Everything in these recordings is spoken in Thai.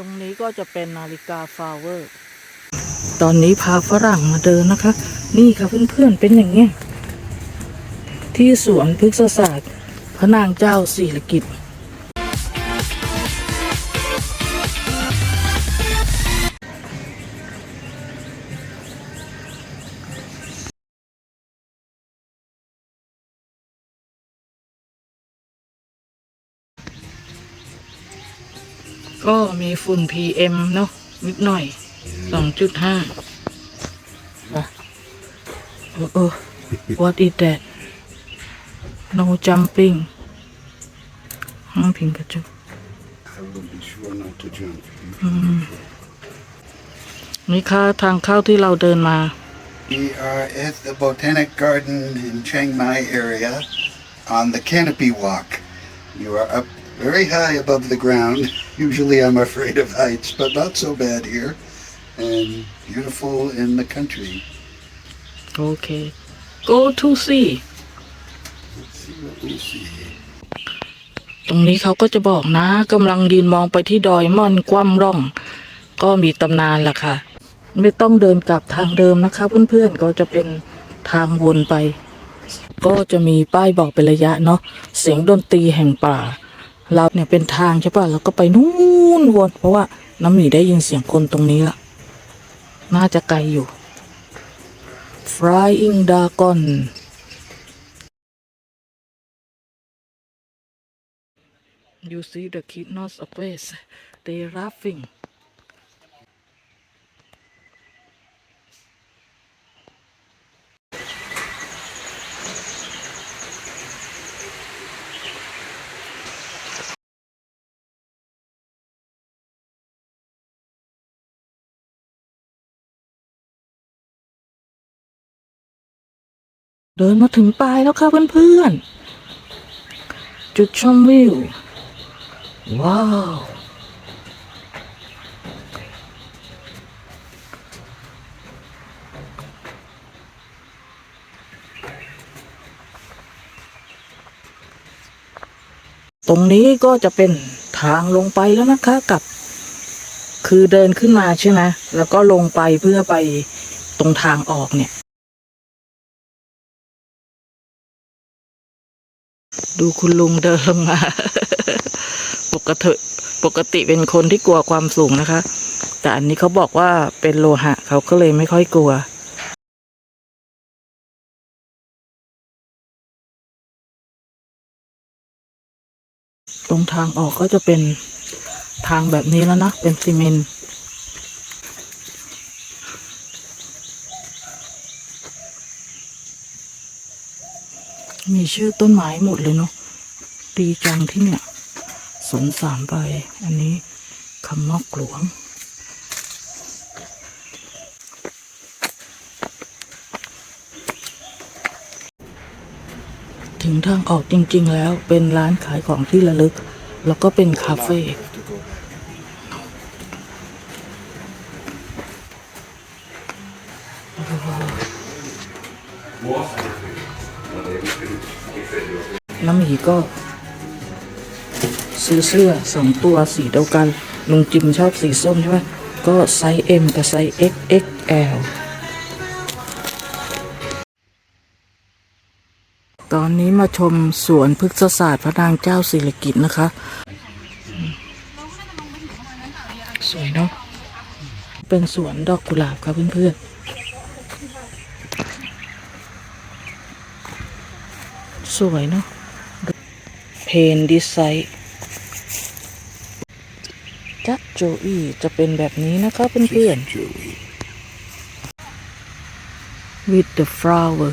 ตรงนี้ก็จะเป็นนาฬิกาฟลาวเวอร์ ตอนนี้พาฝรั่งมาเดินนะคะ นี่ค่ะเพื่อนๆเป็นอย่างเงี้ยที่สวนพฤกษศาสตร์ พระนางเจ้าสิริกิติ์ ก็มีฝุ่น PM เนาะนิดหน่อย2.5อะเออเออ what is that no jumping ห้องพิงกระจก I will be sure not to jump. นี่ค่ะทางเข้าที่เราเดินมา We are at the Botanic Garden in Chiang Mai area on the canopy walk. You are up very high above the ground. Usually I'm afraid of heights, but not so bad here. And beautiful in the country. โอเค go to see Let's see what we see. ตรงนี้เขาก็จะบอกนะกำลังยืนมองไปที่ดอยม่อนกว้ำร่อง ก็มีตำนานล่ะค่ะ ไม่ต้องเดินกลับทางเดิมนะคะ เพื่อนๆก็จะเป็นทางวนไป ก็จะมีป้ายบอกเป็นระยะเนาะเสียงดนตรีแห่งป่า เราเนี่ยเป็นทางใช่ป่ะเราก็ไปนู่นวนเพราะว่าน้ำหมีได้ยินเสียงคนตรงนี้ละน่าจะไกลอยู่ Flying Dragon You see the kid not space they laughing เดินมาถึงปลายแล้วค่ะเพื่อนๆ จุดชมวิว ว้าว ตรงนี้ก็จะเป็นทางลงไปแล้วนะคะกับ คือเดินขึ้นมาใช่ไหมแล้วก็ลงไปเพื่อไปตรงทางออกเนี่ย ดูคุณลุงเดินลงมา ปกติปกติเป็นคนที่กลัวความสูงนะคะ แต่อันนี้เขาบอกว่าเป็นโลหะ เขาก็เลยไม่ค่อยกลัวตรงทางออกก็จะเป็นทางแบบนี้แล้วนะ เป็นซีเมนต์ มีชื่อต้นไม้หมดเลยเนาะดีจังที่เนี่ยสนสามใบ อันนี้คำนอกหลวง ถึงทางออกจริง ๆ แล้วเป็นร้านขายของที่ระลึก แล้วก็เป็นคาเฟ่ น้ำหมีก็ซื้อเสื้อสองตัวสีเดียวกันลุงจิมชอบสีส้มใช่ไหมก็ไซส์ M กับไซส์ XXL ตอนนี้มาชมสวนพฤกษศาสตร์พระนางเจ้าสิริกิติ์นะคะ สวยเนาะเป็นสวนดอกกุหลาบครับเพื่อนๆ สวยเนาะเพนดีไซน์จัดโจอี้จะเป็นแบบนี้นะคะเพื่อนๆ with the flower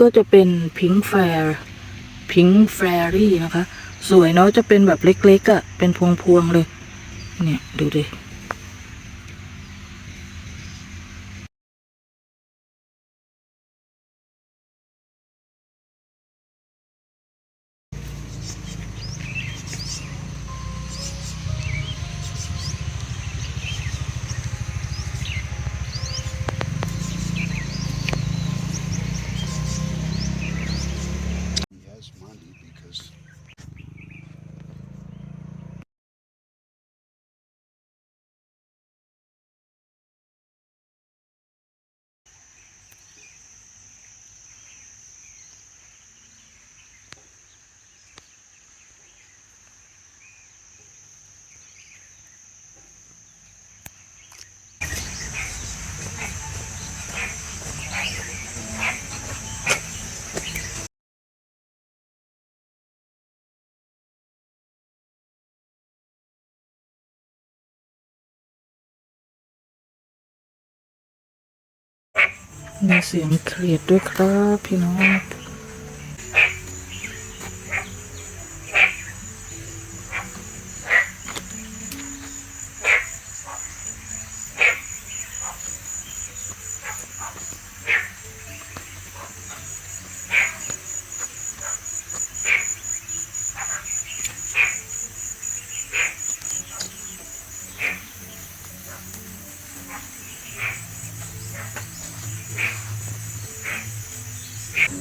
ก็จะเป็นพิงแฟร์พิงแฟรี่นะคะ สวยเนาะจะเป็นแบบเล็กๆอะ่ะ เป็นพวง ๆ เลย เนี่ย ดูดิ มีเสียงเครียดด้วยครับพี่น้อง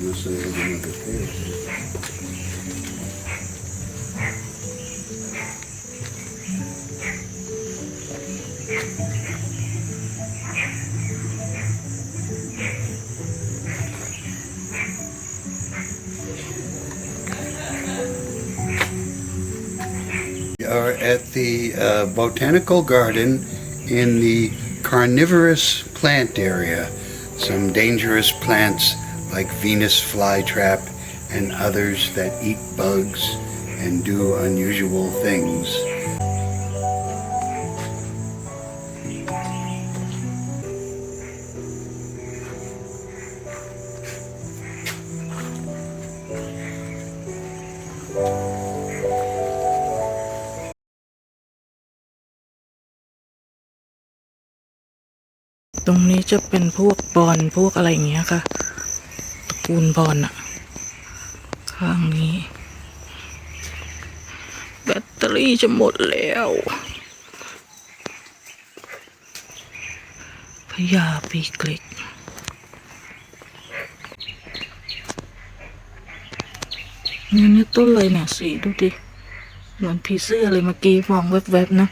We are at the uh, botanical garden in the carnivorous plant area. Some dangerous plants like Venus flytrap and others that eat bugs and do unusual things. ตรงนี้จะเป็นพวกบอลพวกอะไรอย่างเงี้ยค่ะ ตระกูลบอลอะข้างนี้ แบตเตอรี่จะหมดแล้วพญาปีกล็กนี่นี่ต้นเลยเนี่ยสีดูดิ เหมือนผีเสื้อเลยเมื่อกี้มองแวบๆนะ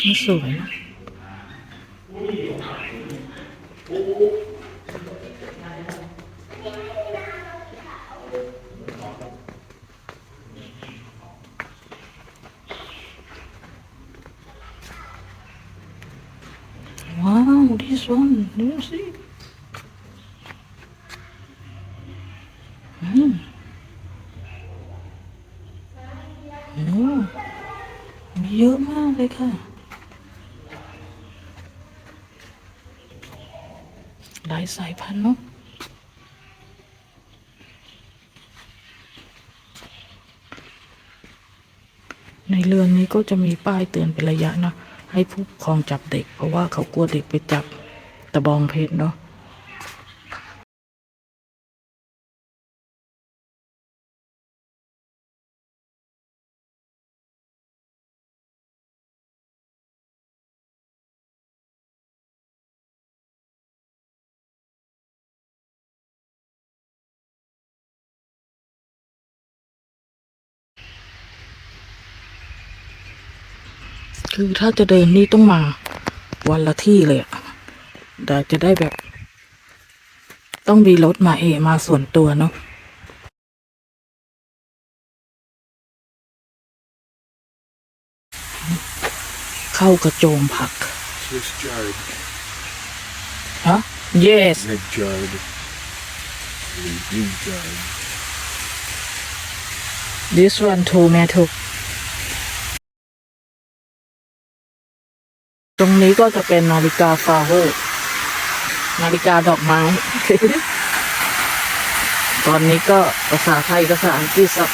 นี่สวยนะว้าว this one ดูสิอืมโอ้มีเยอะมากเลยค่ะ หลายสายพันธุ์เนาะในเรือนนี้ก็จะมีป้ายเตือนเป็นระยะนะ ให้ผู้ปกครองจับเด็ก เพราะว่าเขากลัวเด็กไปจับตะบองเพชรเนาะ คือถ้าจะเดินนี่ต้องมา วันละที่เลยอะแต่จะได้แบบ ต้องมีรถมาเองมาส่วนตัวเนาะเข้ากระโจมผัก Swiss chard, ฮะ yes red chard, and blue chard. this one tomato ตรงนี้ก็จะเป็นนาฬิกาฟลาเรนาฬิกาดอกไม้ ตอนนี้ก็ภาษาไทยภาษาอังกฤษสับ